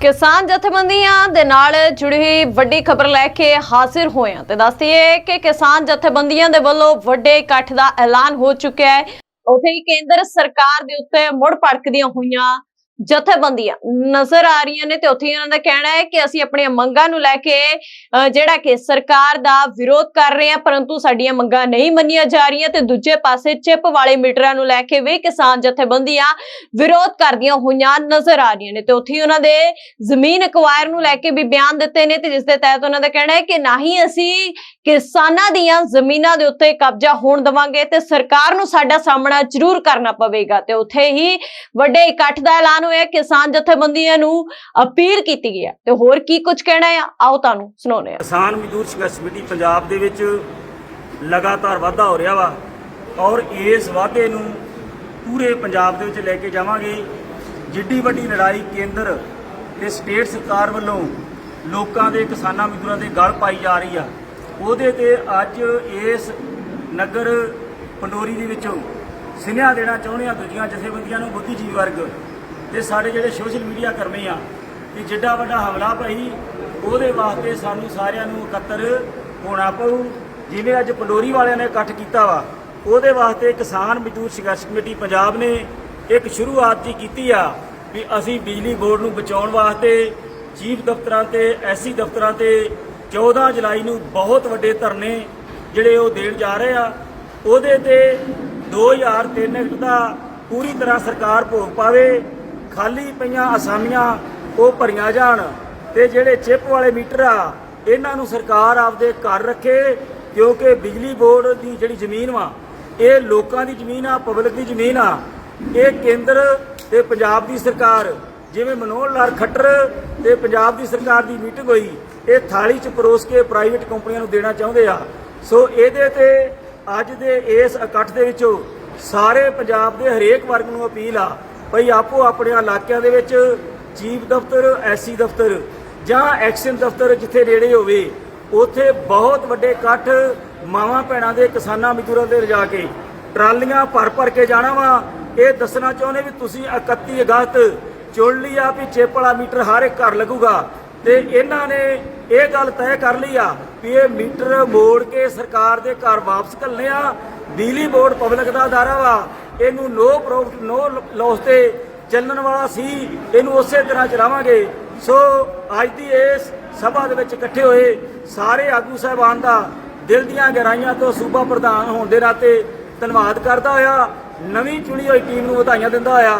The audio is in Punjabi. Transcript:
ਕਿਸਾਨ ਜਥੇਬੰਦੀਆਂ ਦੇ ਨਾਲ ਜੁੜੀ ਹੋਈ ਵੱਡੀ ਖਬਰ ਲੈ ਕੇ ਹਾਜ਼ਰ ਹੋਏ ਹਾਂ ਤੇ ਦੱਸਦੀਏ ਕਿ ਕਿਸਾਨ ਜਥੇਬੰਦੀਆਂ ਦੇ ਵੱਲੋਂ ਵੱਡੇ ਇਕੱਠ ਦਾ ਐਲਾਨ ਹੋ ਚੁੱਕਿਆ ਹੈ। ਉਥੇ ਹੀ ਕੇਂਦਰ ਸਰਕਾਰ ਦੇ ਉੱਤੇ ਮੁੜ ਭੜਕਦੀਆਂ ਹੋਈਆਂ ਜਥੇਬੰਦੀਆਂ ਨਜ਼ਰ ਆ ਰਹੀਆਂ ਨੇ ਤੇ ਉੱਥੇ ਹੀ ਦਾ ਕਹਿਣਾ ਹੈ ਕਿ ਅਸੀਂ ਆਪਣੀਆਂ ਮੰਗਾਂ ਨੂੰ ਲੈ ਕੇ ਜਿਹੜਾ ਕਿ ਸਰਕਾਰ ਦਾ ਵਿਰੋਧ ਕਰ ਰਹੇ ਹਾਂ, ਪਰੰਤੂ ਸਾਡੀਆਂ ਮੰਗਾਂ ਨਹੀਂ ਮੰਨੀਆਂ ਜਾ ਰਹੀਆਂ ਤੇ ਦੂਜੇ ਪਾਸੇ ਚਿਪ ਵਾਲੇ ਮੀਟਰਾਂ ਨੂੰ ਲੈ ਕੇ ਵੀ ਕਿਸਾਨ ਜਥੇਬੰਦੀਆਂ ਵਿਰੋਧ ਕਰਦੀਆਂ ਹੋਈਆਂ ਨਜ਼ਰ ਆ ਰਹੀਆਂ ਨੇ ਤੇ ਉੱਥੇ ਹੀ ਉਹਨਾਂ ਦੇ ਜ਼ਮੀਨ ਅਕਵਾਇਰ ਨੂੰ ਲੈ ਕੇ ਵੀ ਬਿਆਨ ਦਿੱਤੇ ਨੇ ਤੇ ਜਿਸ ਦੇ ਤਹਿਤ ਉਹਨਾਂ ਦਾ ਕਹਿਣਾ ਹੈ ਕਿ ਨਾ ਹੀ ਅਸੀਂ ਕਿਸਾਨਾਂ ਦੀਆਂ ਜ਼ਮੀਨਾਂ ਦੇ ਉੱਤੇ ਕਬਜ਼ਾ ਹੋਣ ਦੇਵਾਂਗੇ ਤੇ ਸਰਕਾਰ ਨੂੰ ਸਾਡਾ ਸਾਹਮਣਾ ਜ਼ਰੂਰ ਕਰਨਾ ਪਵੇਗਾ। ਤੇ ਉੱਥੇ ਹੀ ਵੱਡੇ ਇਕੱਠ ਦਾ ਐਲਾਨ ਹੋਇਆ, ਕਿਸਾਨ ਜਥੇਬੰਦੀਆਂ ਨੂੰ ਅਪੀਲ ਕੀਤੀ ਗਈ ਹੈ ਤੇ ਹੋਰ ਕੀ ਕੁਝ ਕਹਿਣਾ ਹੈ ਆਓ ਤੁਹਾਨੂੰ ਸੁਣਾਉਂਦੇ ਹਾਂ ਕਿਸਾਨ ਮਜ਼ਦੂਰ ਸੰਘਰਸ਼ ਕਮੇਟੀ ਪੰਜਾਬ ਦੇ ਵਿੱਚ ਲਗਾਤਾਰ ਵਾਧਾ ਹੋ ਰਿਹਾ ਵਾ ਔਰ ਇਸ ਵਾਧੇ ਨੂੰ ਪੂਰੇ ਪੰਜਾਬ ਦੇ ਵਿੱਚ ਲੈ ਕੇ ਜਾਵਾਂਗੇ। ਜਿੱਡੀ ਵੱਡੀ ਲੜਾਈ ਕੇਂਦਰ ਤੇ ਸਟੇਟ ਸਰਕਾਰ ਵੱਲੋਂ ਲੋਕਾਂ ਦੇ ਕਿਸਾਨਾਂ ਮਜ਼ਦੂਰਾਂ ਦੇ ਗਲ ਪਾਈ ਜਾ ਰਹੀ ਆ। ਉਹਦੇ ਤੇ ਅੱਜ ਇਸ ਨਗਰ ਪੰਡੋਰੀ ਦੇ ਵਿੱਚੋਂ ਸੁਨੇਹਾ ਦੇਣਾ ਚਾਹੁੰਦੇ ਆ ਦੂਜੀਆਂ ਜਥੇਬੰਦੀਆਂ ਨੂੰ ਬੁੱਧੀਜੀਵ ਵਰਗ ਤੇ ਸਾਡੇ ਜਿਹੜੇ ਸੋਸ਼ਲ ਮੀਡੀਆ ਕਰਮੀ ਆ ਕਿ ਜਿੱਡਾ ਵੱਡਾ ਹਮਲਾ ਪਈ ਉਹਦੇ ਵਾਸਤੇ ਸਾਨੂੰ ਸਾਰਿਆਂ ਨੂੰ ਇਕੱਤਰ ਹੋਣਾ ਪਊ। ਜਿਵੇਂ ਅੱਜ ਪੰਡੋਰੀ ਵਾਲਿਆਂ ਨੇ ਇਕੱਠ ਕੀਤਾ ਵਾ, ਉਹਦੇ ਵਾਸਤੇ ਕਿਸਾਨ ਮਜ਼ਦੂਰ ਸੰਘਰਸ਼ ਕਮੇਟੀ ਪੰਜਾਬ ਨੇ ਇੱਕ ਸ਼ੁਰੂਆਤ ਜੀ ਕੀਤੀ ਆ, ਵੀ ਅਸੀਂ ਬਿਜਲੀ ਬੋਰਡ ਨੂੰ ਬਚਾਉਣ ਵਾਸਤੇ ਚੀਫ ਦਫ਼ਤਰਾਂ ਤੇ, ਐਸਸੀ ਦਫ਼ਤਰਾਂ ਤੇ 14 ਜੁਲਾਈ ਨੂੰ ਬਹੁਤ ਵੱਡੇ ਧਰਨੇ ਜਿਹੜੇ ਉਹ ਦੇਣ ਜਾ ਰਹੇ ਆ, ਉਹਦੇ ਤੇ 2003 ਐਕਟ ਦਾ ਪੂਰੀ ਤਰ੍ਹਾਂ ਸਰਕਾਰ ਭੋਗ ਪਾਵੇ, ਖਾਲੀ ਪਈਆਂ ਅਸਾਮੀਆਂ, ਉਹ ਭਰੀਆਂ ਜਾਣ ਤੇ ਜਿਹੜੇ ਚਿੱਪ ਵਾਲੇ ਮੀਟਰ ਆ, ਇਹਨਾਂ ਨੂੰ ਸਰਕਾਰ ਆਪਦੇ ਘਰ ਰੱਖੇ, ਕਿਉਂਕਿ ਬਿਜਲੀ ਬੋਰਡ ਦੀ ਜਿਹੜੀ ਜ਼ਮੀਨ ਵਾ, ਇਹ ਲੋਕਾਂ ਦੀ ਜ਼ਮੀਨ ਆ, ਪਬਲਿਕ ਦੀ ਜ਼ਮੀਨ ਆ, ਇਹ ਕੇਂਦਰ ਤੇ ਪੰਜਾਬ ਦੀ ਸਰਕਾਰ ਜਿਵੇਂ ਮਨੋਹਰ ਲਾਲ ਖੱਟਰ ਤੇ ਪੰਜਾਬ ਦੀ ਸਰਕਾਰ ਦੀ ਮੀਟਿੰਗ ਹੋਈ, ਇਹ ਥਾਲੀ 'ਚ ਪਰੋਸ ਕੇ ਪ੍ਰਾਈਵੇਟ ਕੰਪਨੀਆਂ ਨੂੰ ਦੇਣਾ ਚਾਹੁੰਦੇ ਆ। ਸੋ ਇਹਦੇ ਤੇ ਅੱਜ ਦੇ ਇਸ ਇਕੱਠ ਦੇ ਵਿੱਚੋਂ ਸਾਰੇ ਪੰਜਾਬ ਦੇ ਹਰੇਕ ਵਰਗ ਨੂੰ ਅਪੀਲ ਆ, ਭਈ ਆਪੋ ਆਪਣੇ ਇਲਾਕਿਆਂ ਦੇ ਵਿੱਚ ਚੀਫ ਦਫ਼ਤਰ ਐਸਸੀ ਦਫ਼ਤਰ ਜਾਂ ਐਕਸ਼ਨ ਦਫ਼ਤਰ ਜਿੱਥੇ ਨੇੜੇ ਹੋਵੇ, ਉੱਥੇ ਬਹੁਤ ਵੱਡੇ ਇਕੱਠ ਮਾਵਾਂ ਭੈਣਾਂ ਦੇ, ਕਿਸਾਨਾਂ ਮਜ਼ਦੂਰਾਂ ਦੇ ਲਿਜਾ ਕੇ ਟਰਾਲੀਆਂ ਭਰ ਭਰ ਕੇ ਜਾਣਾ ਵਾ। ਇਹ ਦੱਸਣਾ ਚਾਹੁੰਦੇ ਵੀ ਤੁਸੀਂ 31 ਅਗਸਤ ਚੁਣ ਲਈ ਆ ਵੀ ਚਿੱਪ ਵਾਲਾ ਮੀਟਰ ਹਰ ਇੱਕ ਘਰ ਲੱਗੂਗਾ। ਤੇ ਇਹਨਾਂ ਨੇ ਇਹ ਗੱਲ ਤੈਅ ਕਰ ਲਈ ਆ ਵੀ ਇਹ ਮੀਟਰ ਮੋੜ ਕੇ ਸਰਕਾਰ ਦੇ ਘਰ ਵਾਪਸ ਘੱਲਨੇ ਆ। ਬਿਜਲੀ ਬੋਰਡ ਪਬਲਿਕ ਦਾ ਅਦਾਰਾ ਵਾ। ਇਹਨੂੰ ਨੋ ਪ੍ਰੋਫਿਟ ਨੋ ਲਾਸ ਤੇ ਚੱਲਣ ਵਾਲਾ ਸੀ। ਇਹਨੂੰ ਉਸੇ ਤਰ੍ਹਾਂ ਚਲਾਵਾਂਗੇ। ਸੋ ਅੱਜ ਦੀ ਇਸ ਸਭਾ ਦੇ ਵਿੱਚ ਇਕੱਠੇ ਹੋਏ ਸਾਰੇ ਆਗੂ ਸਾਹਿਬਾਨ ਦਾ ਦਿਲ ਦੀਆਂ ਗਹਿਰਾਈਆਂ ਤੋਂ ਸੂਬਾ ਪ੍ਰਧਾਨ ਹੋਣ ਦੇ ਨਾਤੇ ਧੰਨਵਾਦ ਕਰਦਾ ਹੋਇਆ। ਨਵੀਂ ਚੁਣੀ ਹੋਈ ਟੀਮ ਨੂੰ ਵਧਾਈਆਂ ਦਿੰਦਾ ਹੋਇਆ।